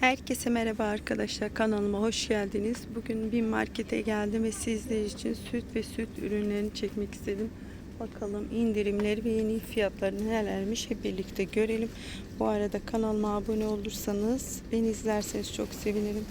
Herkese merhaba arkadaşlar kanalıma hoş geldiniz. Bugün bir markete geldim ve sizler için süt ve süt ürünlerini çekmek istedim. Bakalım indirimleri ve yeni fiyatları nelermiş hep birlikte görelim. Bu arada kanalıma abone olursanız beni izlerseniz çok sevinirim.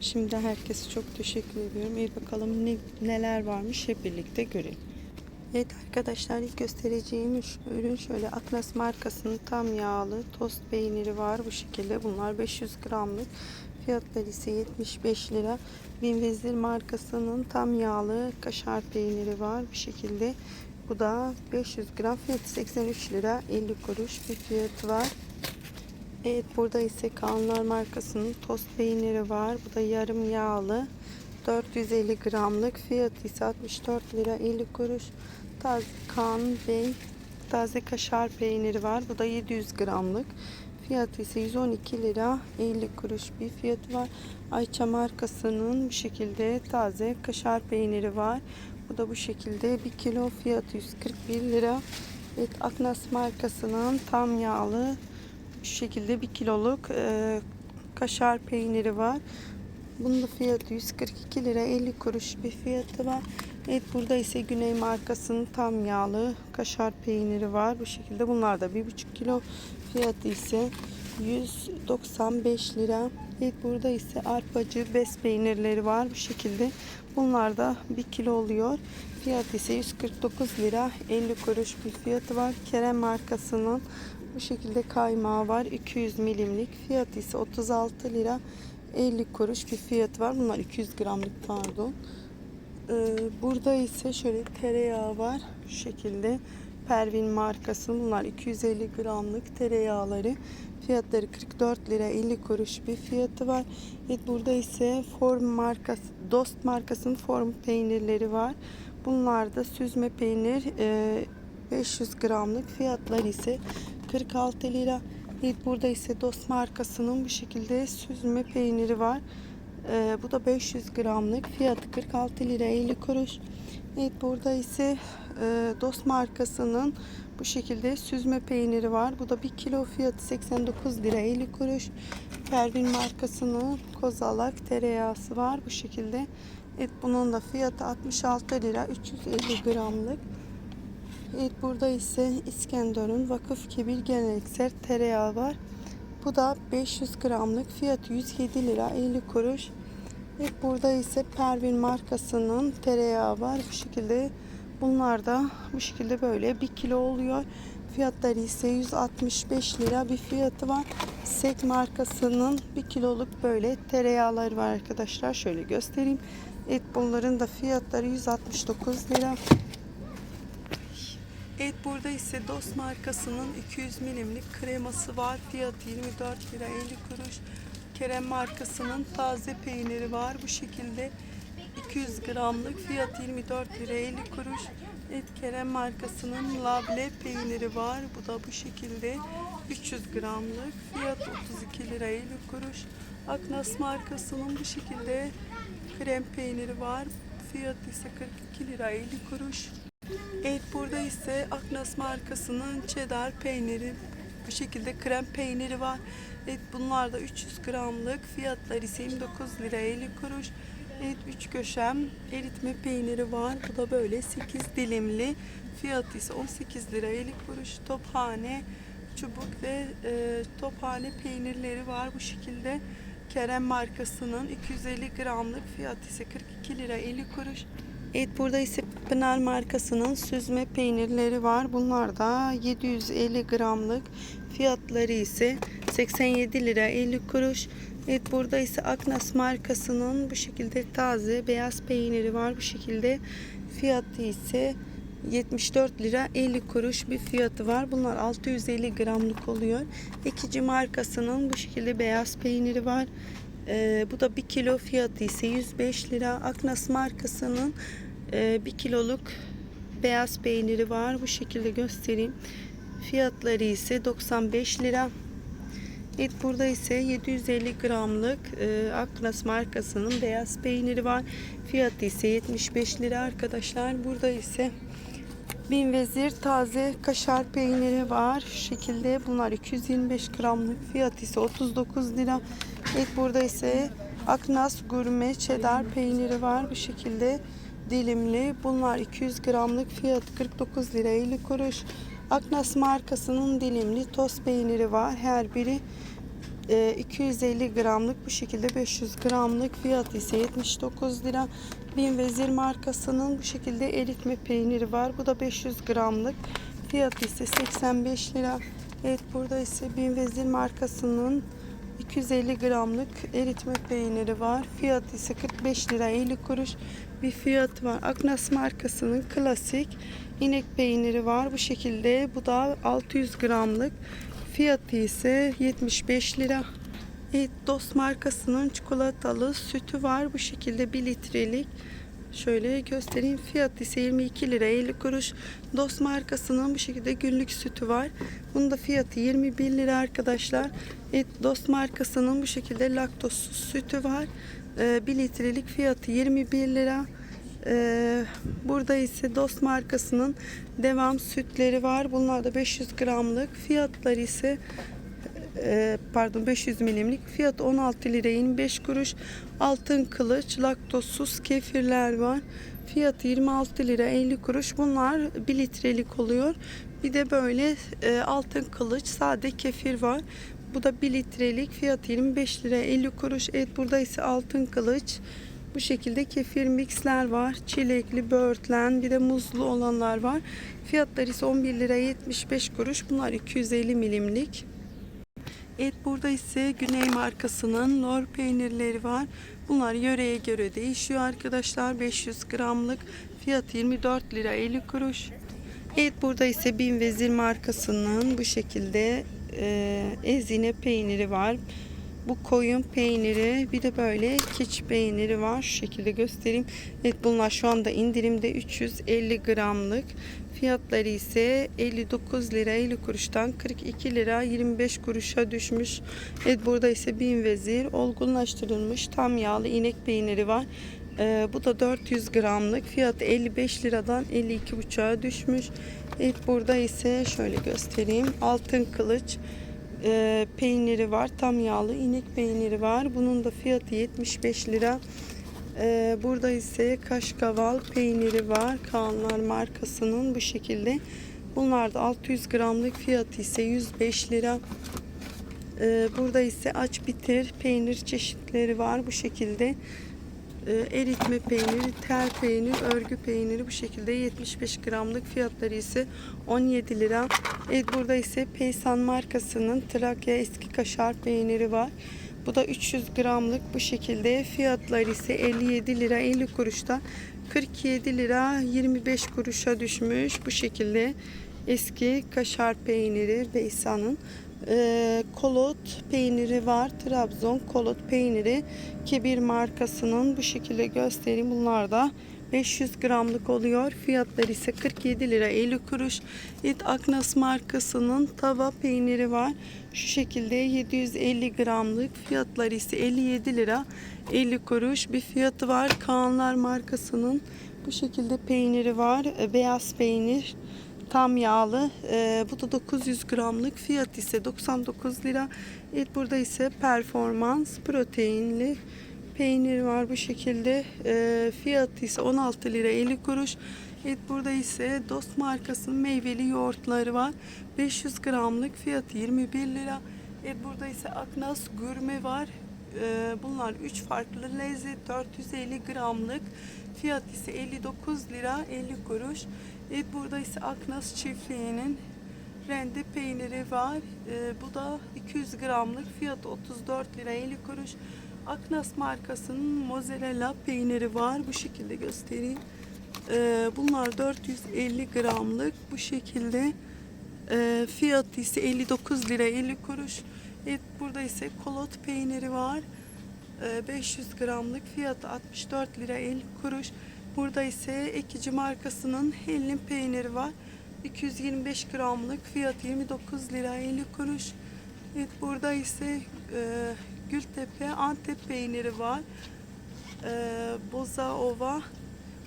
Şimdi herkese çok teşekkür ediyorum. İyi bakalım ne, neler varmış hep birlikte görelim. Evet arkadaşlar ilk göstereceğim ürün şöyle Aknas markasının tam yağlı tost peyniri var bu şekilde. Bunlar 500 gramlık. Fiyatları ise 75 lira. Binvezir markasının tam yağlı kaşar peyniri var bu şekilde. Bu da 500 gram. Fiyatı 83 lira 50 kuruş bir fiyatı var. Evet burada ise Kanlar markasının tost peyniri var. Bu da yarım yağlı 450 gramlık fiyatı ise 64 lira 50 kuruş. Taze kan bey taze kaşar peyniri var. Bu da 700 gramlık. Fiyatı ise 112 lira 50 kuruş bir fiyatı var. Ayça markasının bu şekilde taze kaşar peyniri var. Bu da bu şekilde 1 kilo fiyatı 141 lira. Evet Aknas markasının tam yağlı şu şekilde 1 kiloluk e, kaşar peyniri var. Bunun da fiyatı 142 lira 50 kuruş bir fiyatı var. Evet burada ise Güney markasının tam yağlı kaşar peyniri var. Bu şekilde bunlar da 1,5 kilo fiyatı ise 195 lira. Evet burada ise arpacı bez peynirleri var bu şekilde. Bunlar da 1 kilo oluyor. Fiyatı ise 149 lira 50 kuruş bir fiyatı var. Kerem markasının bu şekilde kaymağı var. 200 milimlik. Fiyatı ise 36 lira 50 kuruş bir fiyatı var. Bunlar 200 gramlık pardon. Ee, burada ise şöyle tereyağı var. Şu şekilde Pervin markası. Bunlar 250 gramlık tereyağları. Fiyatları 44 lira 50 kuruş bir fiyatı var. Evet burada ise Form markası, Dost markasının Form peynirleri var. Bunlar da süzme peynir e, 500 gramlık. Fiyatları ise 46 lira. Burada ise Dost markasının bu şekilde süzme peyniri var. Ee, bu da 500 gramlık. Fiyatı 46 lira 50 kuruş. Evet burada ise e, Dost markasının bu şekilde süzme peyniri var. Bu da 1 kilo fiyatı 89 lira 50 kuruş. Pervin markasının kozalak tereyağısı var bu şekilde. Evet bunun da fiyatı 66 lira 350 gramlık. Evet burada ise İskenderun Vakıf Kebir Geleneksel tereyağı var. Bu da 500 gramlık fiyatı 107 lira 50 kuruş. Evet burada ise Pervin markasının tereyağı var. Bu şekilde bunlar da bu şekilde böyle 1 kilo oluyor. Fiyatları ise 165 lira bir fiyatı var. Sek markasının 1 kiloluk böyle tereyağları var arkadaşlar. Şöyle göstereyim. Evet bunların da fiyatları 169 lira. Evet burada ise Dost markasının 200 milimlik kreması var. Fiyatı 24 lira 50 kuruş. Kerem markasının taze peyniri var. Bu şekilde 200 gramlık fiyat 24 lira 50 kuruş. Evet Kerem markasının labne peyniri var. Bu da bu şekilde 300 gramlık fiyat 32 lira 50 kuruş. Aknas markasının bu şekilde krem peyniri var. Fiyat ise 42 lira 50 kuruş. Evet burada ise Aknas markasının cheddar peyniri bu şekilde krem peyniri var. Evet bunlar da 300 gramlık fiyatları ise 29 lira 50 kuruş. Evet 3 köşem eritme peyniri var. Bu da böyle 8 dilimli. Fiyatı ise 18 lira 50 kuruş. Tophane çubuk ve e, tophane peynirleri var bu şekilde. Kerem markasının 250 gramlık fiyatı ise 42 lira 50 kuruş. Evet burada ise Pınar markasının süzme peynirleri var. Bunlar da 750 gramlık. Fiyatları ise 87 lira 50 kuruş. Evet burada ise Aknas markasının bu şekilde taze beyaz peyniri var. Bu şekilde fiyatı ise 74 lira 50 kuruş bir fiyatı var. Bunlar 650 gramlık oluyor. Ekici markasının bu şekilde beyaz peyniri var. Ee, bu da 1 kilo fiyatı ise 105 lira. Aknas markasının e, 1 kiloluk beyaz peyniri var. Bu şekilde göstereyim. Fiyatları ise 95 lira. Evet burada ise 750 gramlık e, Aknas markasının beyaz peyniri var. Fiyatı ise 75 lira arkadaşlar. Burada ise Bin Vezir taze kaşar peyniri var. Şu şekilde bunlar 225 gramlık. Fiyatı ise 39 lira. Evet burada ise Aknas gurme cheddar peyniri var bu şekilde dilimli. Bunlar 200 gramlık fiyat 49 lira 50 kuruş. Aknas markasının dilimli toz peyniri var. Her biri e, 250 gramlık bu şekilde 500 gramlık fiyat ise 79 lira. Bin Vezir markasının bu şekilde eritme peyniri var. Bu da 500 gramlık. Fiyat ise 85 lira. Evet burada ise Bin Vezir markasının 250 gramlık eritme peyniri var. Fiyat ise 45 lira 50 kuruş bir fiyat var. Aknas markasının klasik inek peyniri var. Bu şekilde bu da 600 gramlık. Fiyatı ise 75 lira. Evet, Dost markasının çikolatalı sütü var. Bu şekilde 1 litrelik. Şöyle göstereyim. Fiyat ise 22 lira 50 kuruş. Dost markasının bu şekilde günlük sütü var. Bunun da fiyatı 21 lira arkadaşlar. Evet, Dost markasının bu şekilde laktozsuz sütü var. 1 litrelik fiyatı 21 lira. Ee, burada ise Dost markasının devam sütleri var. Bunlar da 500 gramlık. Fiyatları ise e, pardon 500 milimlik. Fiyat 16 lira 25 kuruş. Altın kılıç laktozsuz kefirler var. Fiyatı 26 lira 50 kuruş. Bunlar 1 litrelik oluyor. Bir de böyle e, altın kılıç sade kefir var. Bu da 1 litrelik. Fiyatı 25 lira 50 kuruş. Evet burada ise altın kılıç. Bu şekilde kefir mixler var. Çilekli, böğürtlen, bir de muzlu olanlar var. Fiyatları ise 11 lira 75 kuruş. Bunlar 250 milimlik. Evet burada ise Güney markasının lor peynirleri var. Bunlar yöreye göre değişiyor arkadaşlar. 500 gramlık fiyat 24 lira 50 kuruş. Evet burada ise Bin Vezir markasının bu şekilde e, ezine peyniri var. Bu koyun peyniri bir de böyle keçi peyniri var. Şu şekilde göstereyim. Evet bunlar şu anda indirimde 350 gramlık. Fiyatları ise 59 lira 50 kuruştan 42 lira 25 kuruşa düşmüş. Evet burada ise bin vezir olgunlaştırılmış tam yağlı inek peyniri var. Ee, bu da 400 gramlık. Fiyatı 55 liradan 52,5'a düşmüş. Evet burada ise şöyle göstereyim. Altın kılıç e, peyniri var. Tam yağlı inek peyniri var. Bunun da fiyatı 75 lira. E, burada ise kaşkaval peyniri var. Kaanlar markasının bu şekilde. Bunlar da 600 gramlık fiyatı ise 105 lira. E, burada ise aç bitir peynir çeşitleri var bu şekilde. E, eritme peyniri, tel peynir, örgü peyniri bu şekilde 75 gramlık fiyatları ise 17 lira. Evet burada ise Peysan markasının Trakya eski kaşar peyniri var. Bu da 300 gramlık bu şekilde fiyatları ise 57 lira 50 kuruşta 47 lira 25 kuruşa düşmüş bu şekilde eski kaşar peyniri Peysan'ın ee, kolot peyniri var. Trabzon kolot peyniri Kebir markasının bu şekilde göstereyim. Bunlar da 500 gramlık oluyor. Fiyatları ise 47 lira 50 kuruş. Evet Aknas markasının tava peyniri var. Şu şekilde 750 gramlık. Fiyatları ise 57 lira 50 kuruş bir fiyatı var. Kaanlar markasının bu şekilde peyniri var. Ee, Beyaz peynir tam yağlı. Ee, bu da 900 gramlık. Fiyat ise 99 lira. Evet burada ise performans proteinli peynir var bu şekilde. Ee, fiyatı ise 16 lira 50 kuruş. Evet burada ise Dost markasının meyveli yoğurtları var. 500 gramlık fiyatı 21 lira. Evet burada ise Aknas gurme var. Ee, bunlar 3 farklı lezzet 450 gramlık. Fiyat ise 59 lira 50 kuruş. Evet burada ise Aknas çiftliğinin rende peyniri var. Ee, bu da 200 gramlık. Fiyatı 34 lira 50 kuruş. Aknas markasının mozzarella peyniri var. Bu şekilde göstereyim. Ee, bunlar 450 gramlık. Bu şekilde e, fiyatı ise 59 lira 50 kuruş. Evet burada ise kolot peyniri var. Ee, 500 gramlık fiyatı 64 lira 50 kuruş. Burada ise Ekici markasının hellim peyniri var. 225 gramlık fiyatı 29 lira 50 kuruş. Evet burada ise e, Gültepe Antep peyniri var. E, Boza Ova.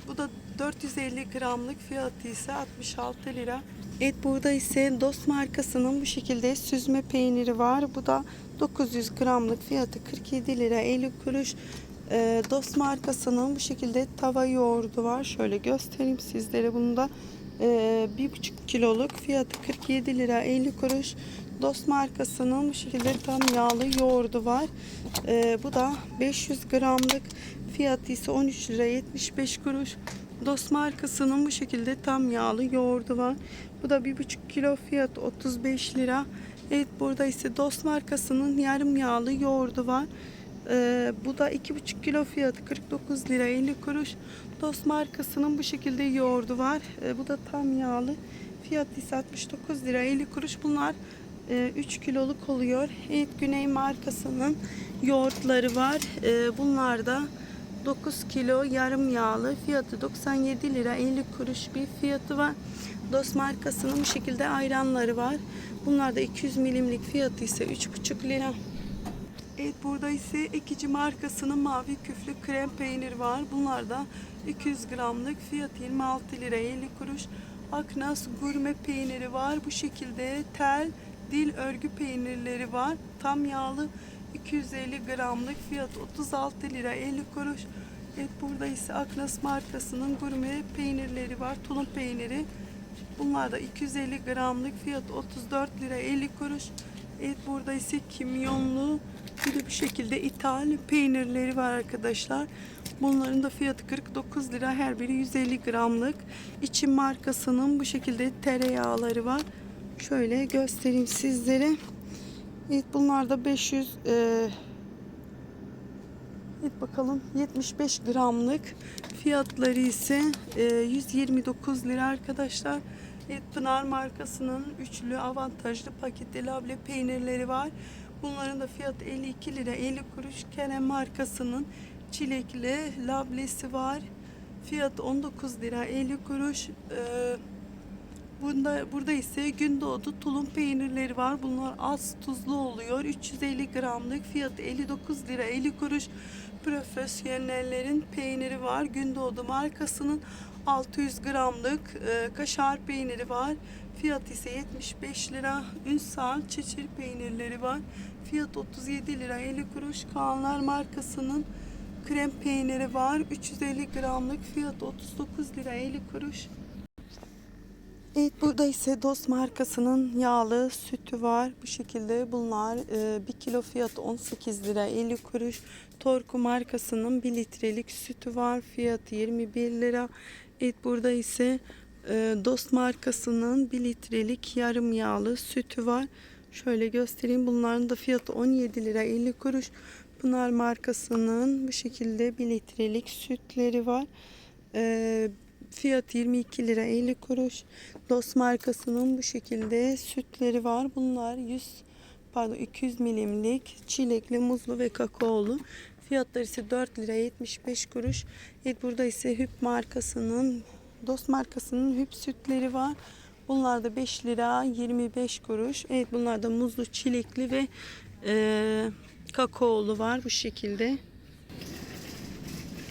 Bu da 450 gramlık fiyatı ise 66 lira. Evet burada ise Dost markasının bu şekilde süzme peyniri var. Bu da 900 gramlık fiyatı 47 lira 50 kuruş. Ee, Dost markasının bu şekilde tava yoğurdu var. Şöyle göstereyim sizlere bunu da. Ee, 1,5 kiloluk fiyatı 47 lira 50 kuruş. Dost markasının bu şekilde tam yağlı yoğurdu var. Ee, bu da 500 gramlık fiyatı ise 13 lira 75 kuruş. Dost markasının bu şekilde tam yağlı yoğurdu var. Bu da 1,5 kilo fiyatı 35 lira. Evet burada ise Dost markasının yarım yağlı yoğurdu var. Ee, bu da 2,5 kilo fiyatı 49 lira 50 kuruş. Dost markasının bu şekilde yoğurdu var. Ee, bu da tam yağlı. Fiyatı ise 69 lira 50 kuruş. Bunlar 3 kiloluk oluyor. Evet Güney markasının yoğurtları var. Ee, bunlar da 9 kilo yarım yağlı. Fiyatı 97 lira 50 kuruş bir fiyatı var. Dost markasının bu şekilde ayranları var. Bunlar da 200 milimlik fiyatı ise 3,5 lira. Evet burada ise ekici markasının mavi küflü krem peynir var. Bunlar da 200 gramlık fiyat 26 lira 50 kuruş. Aknas gurme peyniri var. Bu şekilde tel dil örgü peynirleri var. Tam yağlı 250 gramlık fiyat 36 lira 50 kuruş. Evet burada ise Aknas markasının gurme peynirleri var. Tulum peyniri. Bunlar da 250 gramlık fiyat 34 lira 50 kuruş. Evet burada ise kimyonlu bir şekilde ithal peynirleri var arkadaşlar. Bunların da fiyatı 49 lira her biri 150 gramlık. İçin markasının bu şekilde tereyağları var. Şöyle göstereyim sizlere. Evet bunlar da 500 e, Evet bakalım 75 gramlık fiyatları ise e, 129 lira arkadaşlar. Evet, Pınar markasının üçlü avantajlı paketli labne peynirleri var. Bunların da fiyatı 52 lira 50 kuruş. Kerem markasının çilekli lablesi var. Fiyatı 19 lira 50 kuruş. Ee, Bunda, burada ise Gündoğdu tulum peynirleri var. Bunlar az tuzlu oluyor. 350 gramlık fiyatı 59 lira 50 kuruş. Profesyonellerin peyniri var. Gündoğdu markasının 600 gramlık e, kaşar peyniri var. Fiyatı ise 75 lira. Ünsal çeçil peynirleri var. Fiyat 37 lira 50 kuruş. Kaanlar markasının krem peyniri var. 350 gramlık fiyat 39 lira 50 kuruş. Evet burada ise Dost markasının yağlı sütü var. Bu şekilde bunlar 1 kilo fiyatı 18 lira 50 kuruş. Torku markasının 1 litrelik sütü var. Fiyatı 21 lira. Evet burada ise e, Dost markasının 1 litrelik yarım yağlı sütü var. Şöyle göstereyim. Bunların da fiyatı 17 lira 50 kuruş. Pınar markasının bu şekilde 1 litrelik sütleri var. Fiyat 22 lira 50 kuruş. Dost markasının bu şekilde sütleri var. Bunlar 100 pardon 200 milimlik çilekli, muzlu ve kakaolu. Fiyatları ise 4 lira 75 kuruş. Evet burada ise Hüp markasının Dost markasının Hüp sütleri var. Bunlar da 5 lira 25 kuruş. Evet bunlar da muzlu, çilekli ve e, kakaolu var bu şekilde.